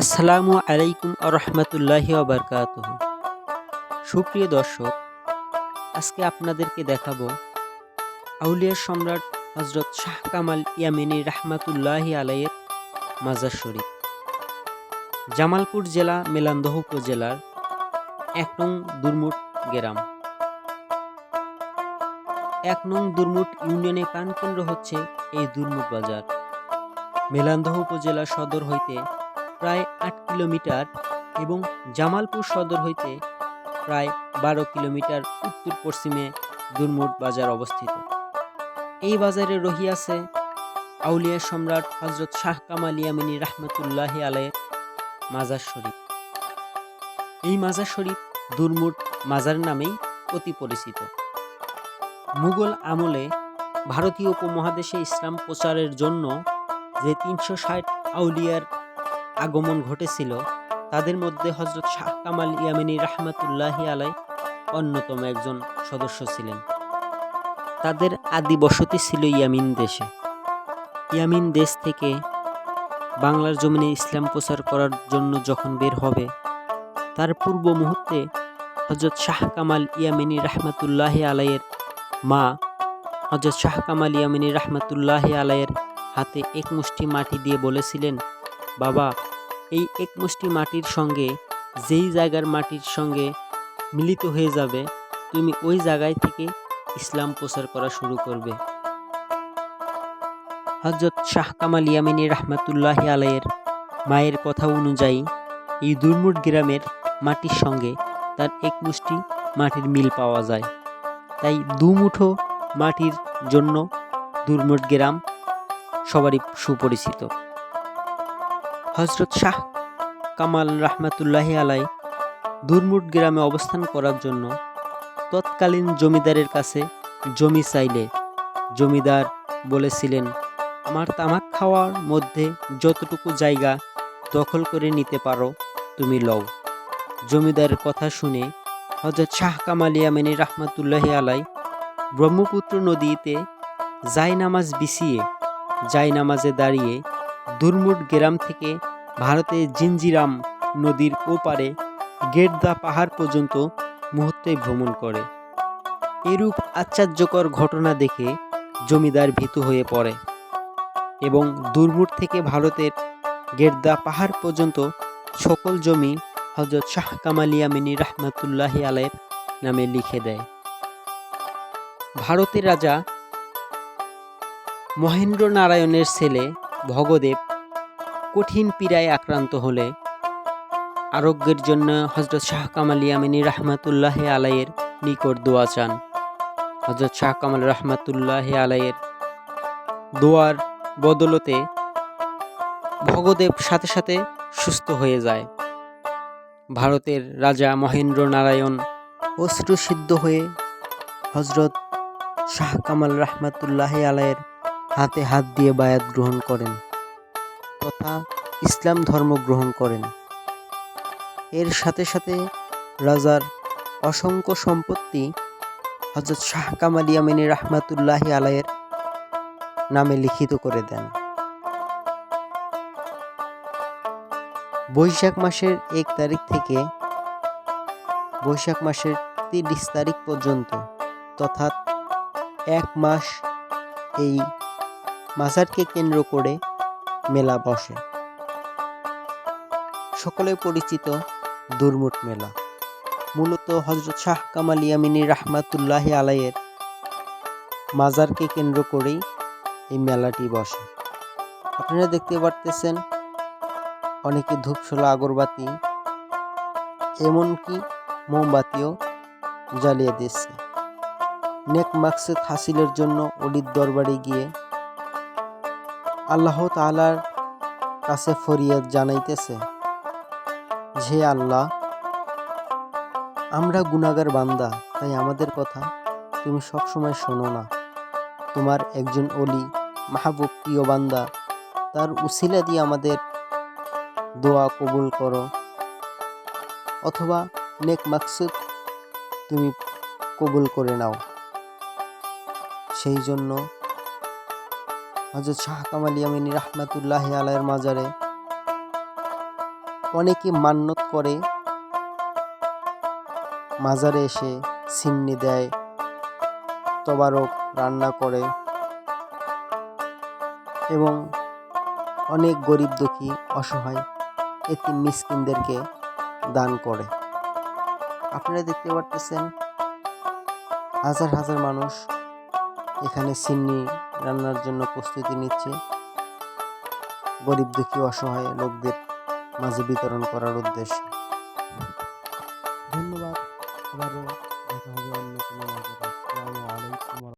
আসসালামু আলাইকুম আরহামতুল্লাহি আবরকাত সুপ্রিয় দর্শক, আজকে আপনাদেরকে দেখাবো আউলিয়া সম্রাট হজরত শাহ কামাল ইয়ামিনী রাহমাতুল্লাহি আলাইয়ের মাজার শরীফ। জামালপুর জেলা, মেলান্দহ উপজেলার এক নং দুর্মুট গ্রাম। এক নং দুর্মুট ইউনিয়নে প্রাণকেন্দ্র হচ্ছে এই দুর্মুট বাজার। মেলান্দহ উপজেলা সদর হইতে প্রায় আট কিলোমিটার এবং জামালপুর সদর হইতে প্রায় বারো কিলোমিটার উত্তর পশ্চিমে দুর্মুট বাজার অবস্থিত। এই বাজারে রহিয়াছে আউলিয়া সম্রাট হজরত শাহ কামাল ইয়ামিনী রাহমাতুল্লাহ আলাইয়ের মাজার শরীফ। এই মাজার শরীফ দুর্মুট মাজার নামেই অতি পরিচিত। মুঘল আমলে ভারতীয় উপমহাদেশে ইসলাম প্রচারের জন্য যে তিনশো ষাট আউলিয়ার আগমন ঘটেছিল, তাদের মধ্যে হজরত শাহ কামাল ইয়ামিনী রাহমাতুল্লাহ আলাই অন্যতম একজন সদস্য ছিলেন। তাদের আদি বসতি ছিল ইয়ামিন দেশে। ইয়ামিন দেশ থেকে বাংলার জমিনে ইসলাম প্রচার করার জন্য যখন বের হবে, তার পূর্ব মুহূর্তে হজরত শাহ কামাল ইয়ামিনী রাহমাতুল্লাহি আলাইয়ের মা হজরত শাহ কামাল ইয়ামিনী রাহমাতুল্লাহ আলাইয়ের হাতে এক মুষ্টি মাটি দিয়ে বলেছিলেন বাবা, এই এক মুষ্টি মাটির সঙ্গে, যেই জায়গার মাটির সঙ্গে মিলিত হয়ে যাবে, তুমি ওই জায়গায় থেকে ইসলাম প্রচার করা শুরু করবে। হজরত শাহ কামাল ইয়ামিনী রাহমাতুল্লাহ আলাইয়ের মায়ের কথা অনুযায়ী, এই দুর্মুট গ্রামের মাটির সঙ্গে তার এক মুষ্টি মাটির মিল পাওয়া যায়। তাই দুমুঠো মাটির জন্য দুর্মুট গ্রাম সবারই সুপরিচিত। হজরত শাহ কামাল রাহমাতুল্লাহ আলাই দুর্মুট গ্রামে অবস্থান করার জন্য তৎকালীন জমিদারের কাছে জমি চাইলে। জমিদার বলেছিলেন, আমার তামাক খাওয়ার মধ্যে যতটুকু জায়গা দখল করে নিতে পারো, তুমি লও। জমিদারের কথা শুনে হজরত শাহ কামাল ইয়ামিনী রাহমাতুল্লাহ আলাই ব্রহ্মপুত্র নদীতে জায়নামাজ বিছিয়ে জায়নামাজে দাঁড়িয়ে দুর্মুট গ্রাম থেকে ভারতের জিঞ্জিরাম নদীর ওপারে গেটদা পাহাড় পর্যন্ত মুহূর্তে ভ্রমণ করে। এরূপ আশ্চর্যকর ঘটনা দেখে জমিদার ভীতু হয়ে পড়ে এবং দুর্মুট থেকে ভারতের গেরদা পাহাড় পর্যন্ত সকল জমি হজরত শাহ কামাল ইয়ামিনী রাহমাতুল্লাহ আলাইয়ের নামে লিখে দেয়। ভারতের রাজা মহেন্দ্র নারায়ণের ছেলে ভগদেব কঠিন পীড়ায় আক্রান্ত হলে আরোগ্যের জন্য হজরত শাহ কামাল ইয়ামিনী রাহমাতুল্লাহ আলাইয়ের নিকট দোয়া চান। হজরত শাহ কামাল রহমাতুল্লাহ আলাইয়ের দোয়ার বদলতে ভগদেব সাথে সাথে সুস্থ হয়ে যায়। ভারতের রাজা মহেন্দ্র নারায়ণ অশ্রুসিদ্ধ হয়ে হজরত শাহ কামাল রহমাতুল্লাহ আলাইয়ের হাতে হাত দিয়ে বায়াত গ্রহণ করেন, তথা ইসলাম ধর্ম গ্রহণ করেন। এর সাথে সাথে রাজার অসংখ্য সম্পত্তি হজরত শাহ কামাল ইয়ামিনী রাহমাতুল্লাহ আলাইয়ের নামে লিখিত করে দেন। বৈশাখ মাসের এক তারিখ থেকে বৈশাখ মাসের তিরিশ তারিখ পর্যন্ত, তথা এক মাস এই মাজারকে কেন্দ্র করে মেলা বসে। সকলে পরিচিত দুর্মুট মেলা। মূলত হজরত শাহ কামাল ইয়ামিনী রাহমাতুল্লাহ আলাইয়ের মাজারকে কেন্দ্র করেই এই মেলাটি বসে। আপনারা দেখতে পারতেছেন, অনেকে ধূপশোলা, আগরবাতি, এমনকি মোমবাতিও জ্বালিয়ে দিচ্ছে নেক মাকসেদ হাসিলের জন্য অলির দরবারে গিয়ে আল্লাহ তালার কাছে ফরিয়াদ জানাইতেছে যে, আল্লাহ, আমরা গুনাগার বান্দা, তাই আমাদের কথা তুমি সবসময় শোনো না। তোমার একজন অলি মাহবুব, প্রিয় বান্দা, তার উসিলা দিয়ে আমাদের দোয়া কবুল করো। অথবা নেক মাকসুদ তুমি কবুল করে নাও। সেই জন্য হজরত শাহ কামাল ইয়ামিনী রহমাতুল্লাহ আলাইয়ের মাজারে অনেকে মান্যত করে, মাজারে এসে সিন্নি দেয়, তবারক রান্না করে এবং অনেক গরিব দুঃখী অসহায় এতিম মিসকিনদেরকে দান করে। আপনারা দেখতে পারতেছেন হাজার হাজার মানুষ এখানে সিন্নি রান্নার জন্য প্রস্তুতি নিচ্ছে। গরিব দুঃখী অসহায় লোকদের মাঝে বিতরণ করার উদ্দেশ্যে।